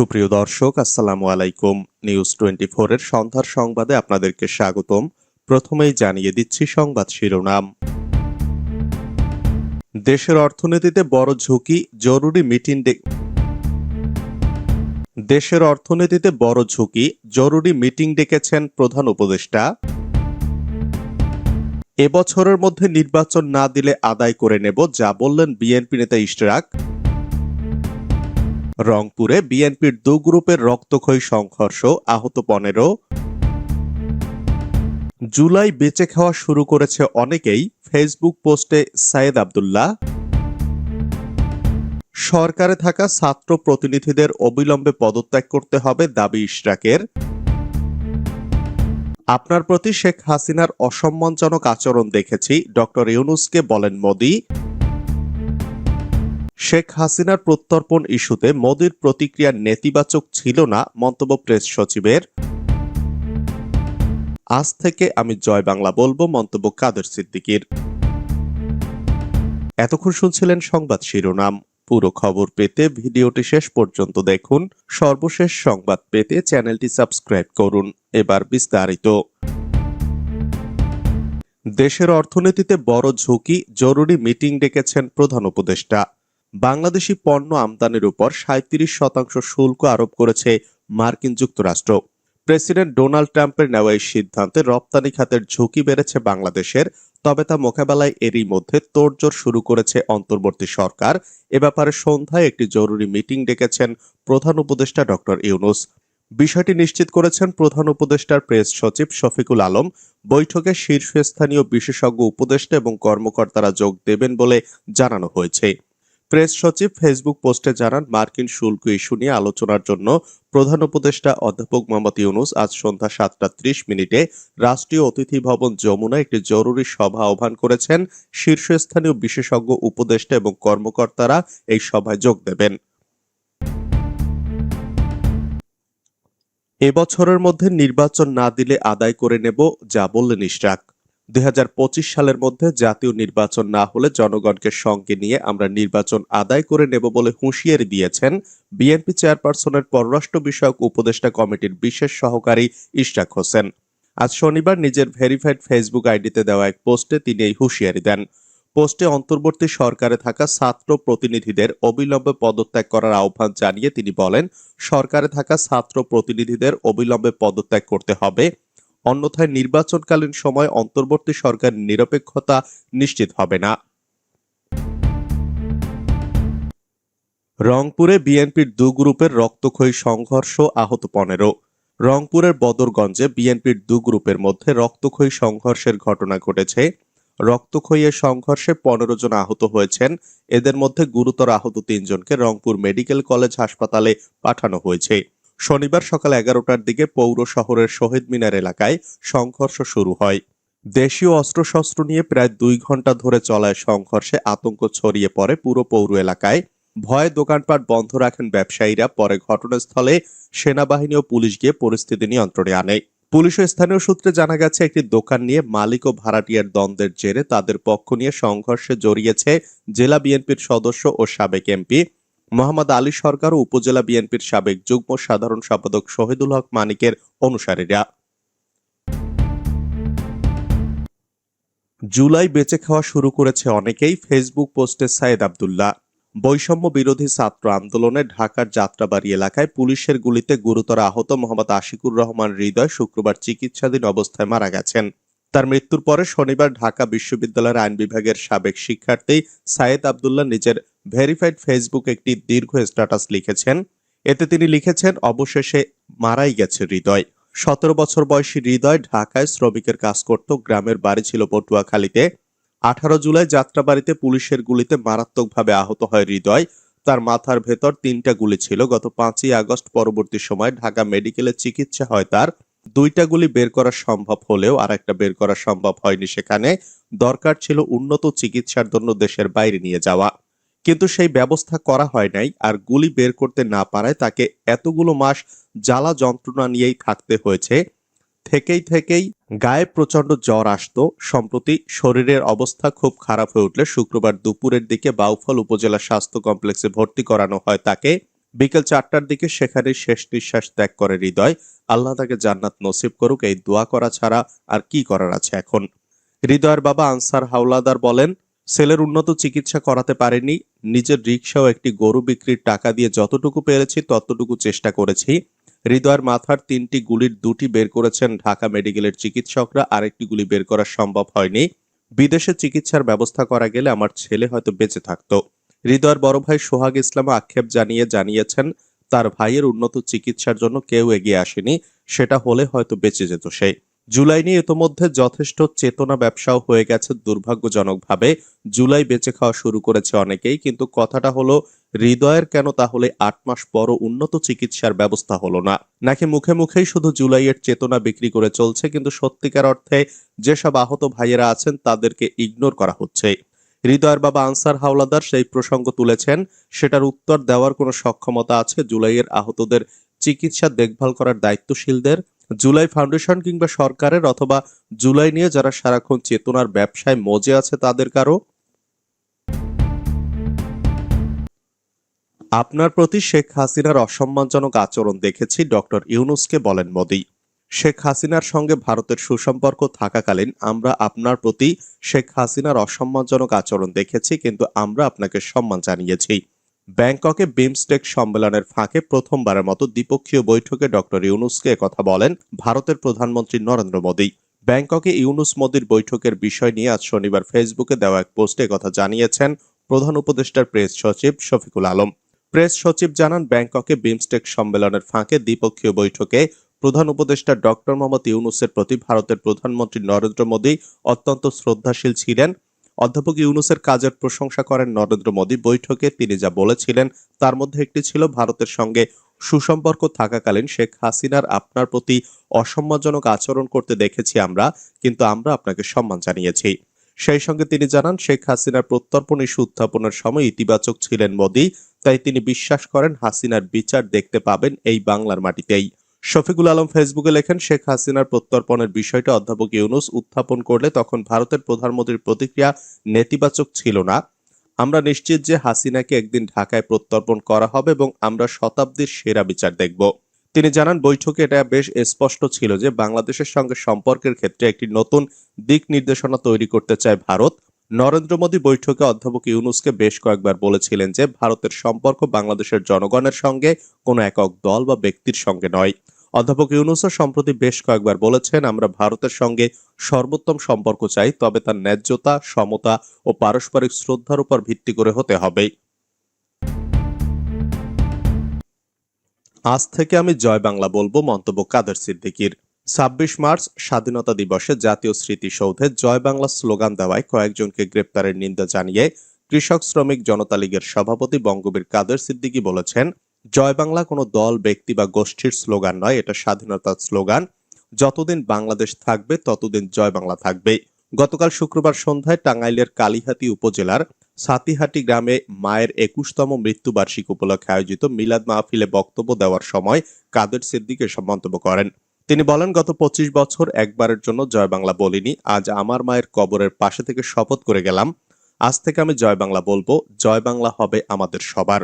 সুপ্রিয় দর্শক, আসসালামু আলাইকুম। নিউজ টোয়েন্টি এর সন্ধ্যার সংবাদে আপনাদেরকে স্বাগতম। প্রথমেই জানিয়ে দিচ্ছি সংবাদ শিরোনাম। দেশের অর্থনীতিতে বড় ঝুঁকি, জরুরি মিটিং দেশের অর্থনীতিতে বড় ঝুঁকি, জরুরি মিটিং ডেকেছেন প্রধান উপদেষ্টা। এবছরের মধ্যে নির্বাচন না দিলে আদায় করে নেব, যা বললেন বিএনপি নেতা ইশতেরাক। রংপুরে বিএনপির দু গ্রুপের রক্তক্ষয়ী সংঘর্ষ, আহত পনেরো। জুলাই বেঁচে খাওয়া শুরু করেছে অনেকেই, ফেসবুক পোস্টে সায়েদ আব্দুল্লাহ। সরকারে থাকা ছাত্র প্রতিনিধিদের অবিলম্বে পদত্যাগ করতে হবে দাবি ইশরাকের। আপনার প্রতি শেখ হাসিনার অসম্মানজনক আচরণ দেখেছি, ডক্টর ইউনুসকে বলেন মোদি। শেখ হাসিনার প্রত্যর্পণ ইস্যুতে মোদির প্রতিক্রিয়া নেতিবাচক ছিল না, মন্তব্য প্রেস সচিবের। আজ থেকে আমি জয় বাংলা বলব, মন্তব্য কাদের সিদ্দিকির। এতক্ষণ শুনছিলেন সংবাদ শিরোনাম। পুরো খবর পেতে ভিডিওটি শেষ পর্যন্ত দেখুন। সর্বশেষ সংবাদ পেতে চ্যানেলটি সাবস্ক্রাইব করুন। এবার বিস্তারিত। দেশের অর্থনীতিতে বড় ঝুঁকি, জরুরি মিটিং ডেকেছেন প্রধান উপদেষ্টা। বাংলাদেশি পণ্য আমদানির উপর সাঁত্রিশ শতাংশ শুল্ক আরোপ করেছে মার্কিন যুক্তরাষ্ট্র। প্রেসিডেন্ট ডোনাল্ড ট্রাম্পের নেওয়া এই সিদ্ধান্তে রপ্তানি খাতের ঝুঁকি বেড়েছে বাংলাদেশের, তবে তা মোকাবেলায় এরই মধ্যে তোড়জোড় শুরু করেছে অন্তর্বর্তী সরকার। এ ব্যাপারে সন্ধ্যায় একটি জরুরি মিটিং ডেকেছেন প্রধান উপদেষ্টা ডক্টর ইউনুস। বিষয়টি নিশ্চিত করেছেন প্রধান উপদেষ্টার প্রেস সচিব শফিকুল আলম। বৈঠকে শীর্ষস্থানীয় বিশেষজ্ঞ উপদেষ্টা এবং কর্মকর্তারা যোগ দেবেন বলে জানানো হয়েছে। প্রেস সচিব ফেসবুক পোস্টে জানান, মার্কিন শুল্ক ইস্যু নিয়ে আলোচনার জন্য প্রধান উপদেষ্টা অধ্যাপক মোহাম্মদ ইউনুস আজ সন্ধ্যা সাতটা ত্রিশ মিনিটে রাষ্ট্রীয় অতিথি ভবন যমুনা একটি জরুরি সভা আহ্বান করেছেন। শীর্ষস্থানীয় বিশেষজ্ঞ উপদেষ্টা এবং কর্মকর্তারা এই সভায় যোগ দেবেন। এবছরের মধ্যে নির্বাচন না দিলে আদায় করে নেব, যা বললেন ইশরাক। দুই হাজার পঁচিশ সালের মধ্যে জাতীয় নির্বাচন না হলে জনগণকে সঙ্গে নিয়ে আমরা নির্বাচন আদায় করে নেব বলে হুঁশিয়ারি দিয়েছেন বিএনপি চেয়ারপারসনের পররাষ্ট্র বিষয়ক উপদেষ্টা কমিটির বিশেষ সহকারী ইশরাক হোসেন। আজ শনিবার নিজের ভেরিফাইড ফেসবুক আইডিতে দেওয়া এক পোস্টে তিনি এই হুঁশিয়ারি দেন। পোস্টে অন্তর্বর্তী সরকারে থাকা ছাত্র প্রতিনিধিদের অবিলম্বে পদত্যাগ করার আহ্বান জানিয়ে তিনি বলেন, সরকারে থাকা ছাত্র প্রতিনিধিদের অবিলম্বে পদত্যাগ করতে হবে। অন্যথায় নির্বাচনকালীন সময় অন্তর্বর্তী সরকার নিরপেক্ষতা নিশ্চিত হবে না। রংপুরে বিএনপির দু গ্রুপের রক্তক্ষয়ী সংঘর্ষ আহত পনেরো। রংপুরের বদরগঞ্জে বিএনপির দু গ্রুপের মধ্যে রক্তক্ষয়ী সংঘর্ষের ঘটনা ঘটেছে। রক্তক্ষয়ী সংঘর্ষে পনেরো জন আহত হয়েছেন। এদের মধ্যে গুরুতর আহত তিনজনকে রংপুর মেডিকেল কলেজ হাসপাতালে পাঠানো হয়েছে। শনিবার সকাল এগারোটার দিকে পৌর শহরের শহীদ মিনার এলাকায় সংঘর্ষ শুরু হয়। দেশীয় অস্ত্রশস্ত্র নিয়ে প্রায় দুই ঘণ্টা ধরে চলায় সংঘর্ষে আতঙ্ক ছড়িয়ে পড়ে পুরো পৌর এলাকায়। ভয়ে দোকানপাট বন্ধ রাখেন ব্যবসায়ীরা, পরে ঘটনাস্থলে সেনাবাহিনী ও পুলিশ গিয়ে পরিস্থিতি নিয়ন্ত্রণে আনে। পুলিশ ও স্থানীয় সূত্রে জানা গেছে, একটি দোকান নিয়ে মালিক ও ভাড়াটিয়ার দ্বন্দ্বের জেরে তাদের পক্ষ নিয়ে সংঘর্ষে জড়িয়েছে জেলা বিএনপির সদস্য ও সাবেক এমপি মোহাম্মদ আলী সরকার ও উপজেলা বিএনপির সাবেক যুগ্ম সাধারণ সম্পাদক শহীদুল হক মানিকের অনুসারীরা। জুলাই বেঁচে খাওয়া শুরু করেছে অনেকেই ফেসবুক পোস্টে সাইদ আব্দুল্লাহ। বৈষম্য বিরোধী ছাত্র আন্দোলনে ঢাকার যাত্রাবাড়ি এলাকায় পুলিশের গুলিতে গুরুতর আহত মোহাম্মদ আশিকুর রহমান হৃদয় শুক্রবার চিকিৎসাধীন অবস্থায় মারা গেছেন। তার মৃত্যুর পরে শনিবার ঢাকা বিশ্ববিদ্যালয়ের আইন বিভাগের সাবেক শিক্ষার্থী সায়েদ আবদুল্লাহ নিজের ভেরিফাইড ফেসবুক একটি দীর্ঘ স্ট্যাটাস লিখেছেন। এতে তিনি লিখেছেন, অবশেষে মারাই গেছে হৃদয়। সতেরো বছর বয়সী হৃদয় ঢাকায় শ্রমিকের কাজ করত, গ্রামের বাড়ি ছিল পটুয়াখালীতে। আঠারো জুলাই যাত্রাবাড়িতে পুলিশের গুলিতে মারাত্মকভাবে আহত হয় হৃদয়। তার মাথার ভেতর তিনটা গুলি ছিল। গত পাঁচই আগস্ট পরবর্তী সময় ঢাকা মেডিকেলে চিকিৎসা হয় তার। দুইটা গুলি বের করা সম্ভব হলেও আর একটা বের করা সম্ভব হয়নি সেখানে। দরকার ছিল উন্নত চিকিৎসার জন্য দেশের বাইরে নিয়ে যাওয়া। কিন্তু সেই ব্যবস্থা করা হয় নাই আর গুলি বের করতে না পারায় তাকে এতগুলো মাস জ্বালা যন্ত্রণা নিয়েই থাকতে হয়েছে। থেকেই থেকেই গায়ে প্রচণ্ড জ্বর আসতো। সম্প্রতি শরীরের অবস্থা খুব খারাপ হয়ে উঠলে শুক্রবার দুপুরের দিকে বাউফল উপজেলা স্বাস্থ্য কমপ্লেক্সে ভর্তি করানো হয় তাকে। বিকেল চারটার দিকে সেখানে শেষ নিঃশ্বাস ত্যাগ করে হৃদয়। আল্লাহ তাকে জান্নাত নসিব করুক, এই দোয়া করা ছাড়া আর কি করার আছে এখন? হৃদয়ের বাবা আনসার হাওলাদার বলেন ছেলের উন্নত চিকিৎসা করাতে পারেনি। নিজের রিক্সা ও একটি গরু বিক্রির টাকা দিয়ে যতটুকু পেরেছি, ততটুকু চেষ্টা করেছি। হৃদয়ের মাথার তিনটি গুলির দুটি বের করেছেন ঢাকা মেডিকেলের চিকিৎসকরা, আরেকটি গুলি বের করা সম্ভব হয়নি। বিদেশে চিকিৎসার ব্যবস্থা করা গেলে আমার ছেলে হয়তো বেঁচে থাকতো। হৃদয়ের বড় ভাই সোহাগ ইসলাম আক্ষেপ জানিয়ে জানিয়েছেন, তার ভাইয়ের উন্নত চিকিৎসার জন্য কেউ এগিয়ে আসেনি, সেটা হলে হয়তো বেঁচে যেত সে। জুলাই নিয়ে ইতোমধ্যে যথেষ্ট চেতনা ব্যবসাও হয়ে গেছে দুর্ভাগ্যজনকভাবে। জুলাই বেঁচে খাওয়া শুরু করেছে অনেকেই, কিন্তু কথাটা হলো, হৃদয়ের কেন তাহলে আট মাস পরও উন্নত চিকিৎসার ব্যবস্থা হলো না? নাকি মুখে মুখেই শুধু জুলাইয়ের চেতনা বিক্রি করে চলছে, কিন্তু সত্যিকার অর্থে যেসব আহত ভাইয়েরা আছেন তাদেরকে ইগনোর করা হচ্ছে? হৃদয়ের বাবা আনসার হাওলাদার সেই প্রসঙ্গ তুলেছেন, সেটার উত্তর দেওয়ার কোনো সক্ষমতা আছে জুলাইয়ের আহতদের চিকিৎসা দেখভাল করার দায়িত্বশীলদের? জুলাই ফাউন্ডেশন কিংবা সরকারের অথবা জুলাই নিয়ে যারা সারাক্ষণ চেতনার ব্যবসায় মজে আছে তাদের কারও? আপনার প্রতি শেখ হাসিনার অসম্মানজনক আচরণ দেখেছি ডক্টর ইউনুসকে বলেন মোদি। শেখ হাসিনার সঙ্গে ভারতের সুসম্পর্ক থাকাকালীন আমরা আপনার প্রতি শেখ হাসিনার অসম্মানজনক আচরণ দেখেছি, কিন্তু আমরা আপনাকে সম্মান জানিয়েছি। ব্যাংককে বিমস্টেক সম্মেলনের ফাঁকে প্রথমবারের মতো দ্বিপক্ষীয় বৈঠকে ডক্টর ইউনুসকে কথা বলেন ভারতের প্রধানমন্ত্রী নরেন্দ্র মোদী। ব্যাংককে ইউনুস মোদীর বৈঠকের বিষয় নিয়ে আজ শনিবার ফেসবুকে দেওয়া এক পোস্টে কথা জানিয়েছেন প্রধান উপদেষ্টার প্রেস সচিব শফিকুল আলম। প্রেস সচিব জানান, ব্যাংককে বিমস্টেক সম্মেলনের ফাঁকে দ্বিপক্ষীয় বৈঠকে প্রধান উপদেষ্টা ডক্টর মোহাম্মদ ইউনুসের প্রতি ভারতের প্রধানমন্ত্রী নরেন্দ্র মোদী অত্যন্ত শ্রদ্ধাশীল ছিলেন। অধ্যাপক ইউনুসের কাজের প্রশংসা করেন নরেন্দ্র মোদী। বৈঠকে তিনি যা বলেছিলেন তার মধ্যে একটি ছিল ভারতের সঙ্গে সুসম্পর্ক থাকাকালীন শেখ হাসিনার আপনার প্রতি অসম্মানজনক আচরণ করতে দেখেছি আমরা, কিন্তু আমরা আপনাকে সম্মান জানিয়েছি। সেই সঙ্গে তিনি জানান, শেখ হাসিনার প্রত্যর্পণ ইস্যু উত্থাপনের সময় ইতিবাচক ছিলেন মোদী, তাই তিনি বিশ্বাস করেন হাসিনার বিচার দেখতে পাবেন এই বাংলার মাটিতেই। শফিকুল আলম ফেসবুকে লেখেন, শেখ হাসিনার প্রত্যর্পণের বিষয়টা অধ্যাপক ইউনুস উত্থাপন করলে তখন ভারতের প্রধানমন্ত্রীর প্রতিক্রিয়া নেতিবাচক ছিল না। আমরা নিশ্চিত যে হাসিনাকে একদিন ঢাকায় প্রত্যর্পণ করা হবে এবং আমরা শতাব্দীর সেরা বিচার দেখব। তিনি জানান, বৈঠকে এটা বেশ স্পষ্ট ছিল যে বাংলাদেশের সঙ্গে সম্পর্কের ক্ষেত্রে একটি নতুন দিক নির্দেশনা তৈরি করতে চায় ভারত। নরেন্দ্র মোদী বৈঠকে অধ্যাপক ইউনুসকে বেশ কয়েকবার বলেছিলেন যে ভারতের সম্পর্ক বাংলাদেশের জনগণের সঙ্গে কোনো একক দল বা ব্যক্তির সঙ্গে নয়। অধ্যাপক ইউনুসও সম্প্রতি বেশ কয়েকবার বলেছেন, আমরা ভারতের সঙ্গে সর্বোত্তম সম্পর্ক চাই, তবে তার ন্যায্যতা, সমতা ও পারস্পরিক শ্রদ্ধার উপর ভিত্তি করে হতে হবে। আজ থেকে আমি জয় বাংলা বলব, মন্তব্য কাদের সিদ্দিকির। ছাব্বিশ মার্চ স্বাধীনতা দিবসে জাতীয় স্মৃতিসৌধে জয় বাংলা স্লোগান দেওয়ায় কয়েকজনকে গ্রেপ্তারের নিন্দা জানিয়ে কৃষক শ্রমিক জনতা লীগের সভাপতি বঙ্গবীর কাদের সিদ্দিকী বলেছেন, জয় বাংলা কোনো দল, ব্যক্তি বা গোষ্ঠীর স্লোগান নয়, এটা স্বাধীনতার স্লোগান। যতদিন বাংলাদেশ থাকবে, ততদিন জয় বাংলা থাকবে গতকাল শুক্রবার সন্ধ্যায় টাঙ্গাইলের কালিহাতি উপজেলার সাতিহাটি গ্রামে মায়ের একুশতম মৃত্যুবার্ষিকী উপলক্ষে আয়োজিত মিলাদ মাহফিলে বক্তব্য দেওয়ার সময় কাদের সিদ্দিক এসব মন্তব্য করেন। তিনি বলেন, গত পঁচিশ বছর একবারের জন্য জয় বাংলা বলিনি। আজ আমার মায়ের কবরের পাশে থেকে শপথ করে গেলাম। আজ থেকে আমি জয় বাংলা বলব। জয় বাংলা হবে আমাদের সবার।